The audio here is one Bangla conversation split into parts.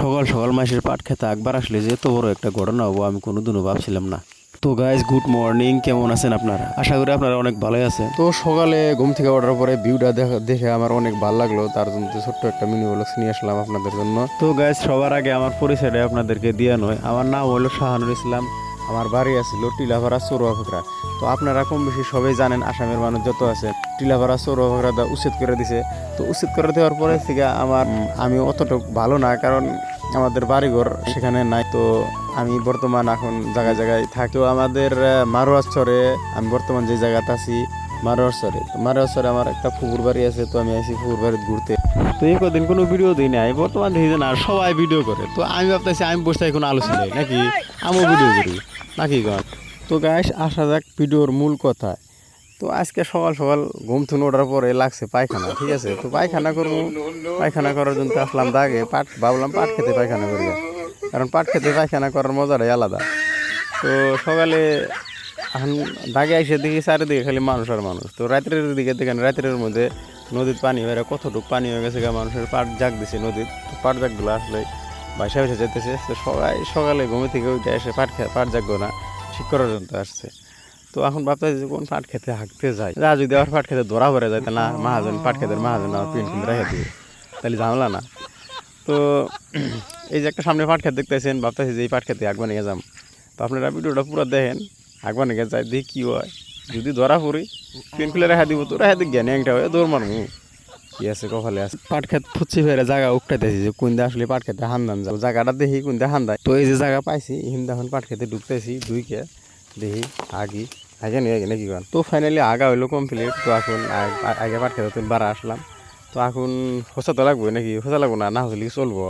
সকাল সকাল মাসের পাট খেতে একবার আসলে যে এত বড় একটা ঘটনা হব আমি কোনোদিনও ভাবছিলাম না। তো গাইজ গুড মর্নিং কেমন আছেন আপনারা? আশা করি আপনারা অনেক ভালোই আছে তো সকালে ঘুম থেকে ওঠার পরে ভিউটা দেখা দেখে আমার অনেক ভালো লাগল। তার জন্য ছোট্ট একটা মিনি ব্লগস নিয়ে আসলাম আপনাদের জন্য। তো গাইজ সবার আগে আমার পরিচয়টা আপনাদেরকে দিয়ে নয়। আমার নাম হলো শাহানুর ইসলাম। আমার বাড়ি আছিল টিলাভাড়া চৌরাফাকরা তো আপনারা কম বেশি সবাই জানেন আসামের মানুষ যত আছে। টিলাভাড়া দা উচ্ছেদ করে দিছে। তো উচ্ছেদ করে দেওয়ার পরে থেকে আমার আমি অতটুকু ভালো না কারণ আমাদের বাড়িঘর সেখানে নাই। তো আমি বর্তমান এখন জায়গায় জায়গায় থাকি। তো আমাদের মারোয়ার চরে আমি বর্তমান যে জায়গাতে আছি মারোয়ার চরে। তো মারোয়ার চরে আমার একটা পুকুর বাড়ি আছে, তো আমি আসি পুকুর বাড়িতে ঘুরতে। তো এই কদিন কোনো ভিডিও দিই নাই, বর্তমান দেখি না, সবাই ভিডিও করে। তো আমি ভাবতেছি, আমি বসে কোনো আলোচনা নাকি? আমিও ভিডিও করি। নাকি গান তো গাইস আসা যাক ভিডিওর মূল কথা। তো আজকে সকাল সকাল ঘুম থেকে ওঠার পরে লাগছে পায়খানা, ঠিক আছে? তো পায়খানা করব। পায়খানা করার জন্য আসলাম দাগে, পাট ভাবলাম পাট খেতে পায়খানা করি। কারণ পাট খেতে পায়খানা করার মজাটাই আলাদা। তো সকালে এখন দাগে এসে দেখি চারিদিকে খালি মানুষ আর মানুষ। তো রাত্রের দিকে দেখেন, রাত্রের মধ্যে নদীর পানি হয়ে কতটুকু পানি হয়ে গেছে মানুষের পাট জাগ দিছে নদীর। পাট জাগগুলো আসলে বাসা বাসা যেতেছে। তো সবাই সকালে ঘুমে থেকে উঠে এসে পাট খে, পাট জাগবো না, ঠিক করার জন্য আসছে। তো এখন ভাবতেছি যে কোন পাট খেতে হাঁকতে যায় যা যদি আবার পাট খেতে ধরা পড়ে যায়, তাহলে মাহাজন, পাট খেতে মাহাজন আমার পিন পিন রেখে দিবে। তাহলে ঝামেলা না। তো এই যে একটা সামনে পাট খেতে দেখতেছেন, ভাবতেছি যে এই পাট খেতে আগুয়া নিয়ে যাম। তো আপনারা ভিডিওটা পুরো দেখেন। আগুয়া নিয়ে যায়, দেখি কী হয়। যদি ধরা পড়ি পিন খুলে রেখা দিব তো রেখা দিক জ্ঞানী একটা হয়ে দৌড় মারবো কি আছে কপালে আছে। পাট খেত ফুচি ফেরে জায়গা উঠতেছি যে কোন দিয়ে আসলে পাট খেতে হান্দান যাব জায়গাটা দেখি কোন দিয়ে হান্দায়। তো এই যে জায়গা পাইছি হিন্দা এখন পাট খেতে ঢুকতেছি দুইকে দেখি আগি, আগে নিয়ে আগে নাকি গান তো ফাইনালি আগা হইল কমপ্লিট তো এখন আগে পাট খেতে তুমি বারা আসলাম। তো এখন হোসা তো লাগবে নাকি? হোসা লাগবো না? না হলে কি চলবো?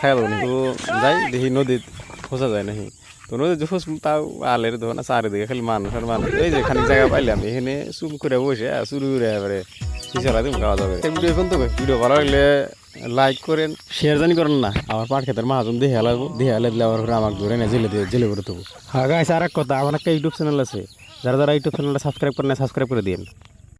থাকা তো যাই, দেখি নদীত হোসা যায় নাকি তো নদীত যে তাও আলের ধোনা চারিদিকে খালি মানুষ আর মানুষ এই যে খানিক জায়গা পাইলাম এখানে চুপ করে বসে শুরু করে এবারে পিছলা দিন খাওয়া যাবে। ভিডিও এখন তো ভিডিও ভালো লাগলে লাইক করেন শেয়ার জানি করেন না। আমার পাট খেতের মাহাজন দেখে লাগবো দেখে আলে দিলে আবার আমাকে ধরে না জেলে দিয়ে জেলে করে দেবো হ্যাঁ গাইস আর এক কথা আমার একটা ইউটিউব চ্যানেল আছে। যারা যারা ইউটিউব চ্যানেলটা সাবস্ক্রাইব করেন সাবস্ক্রাইব করে দিন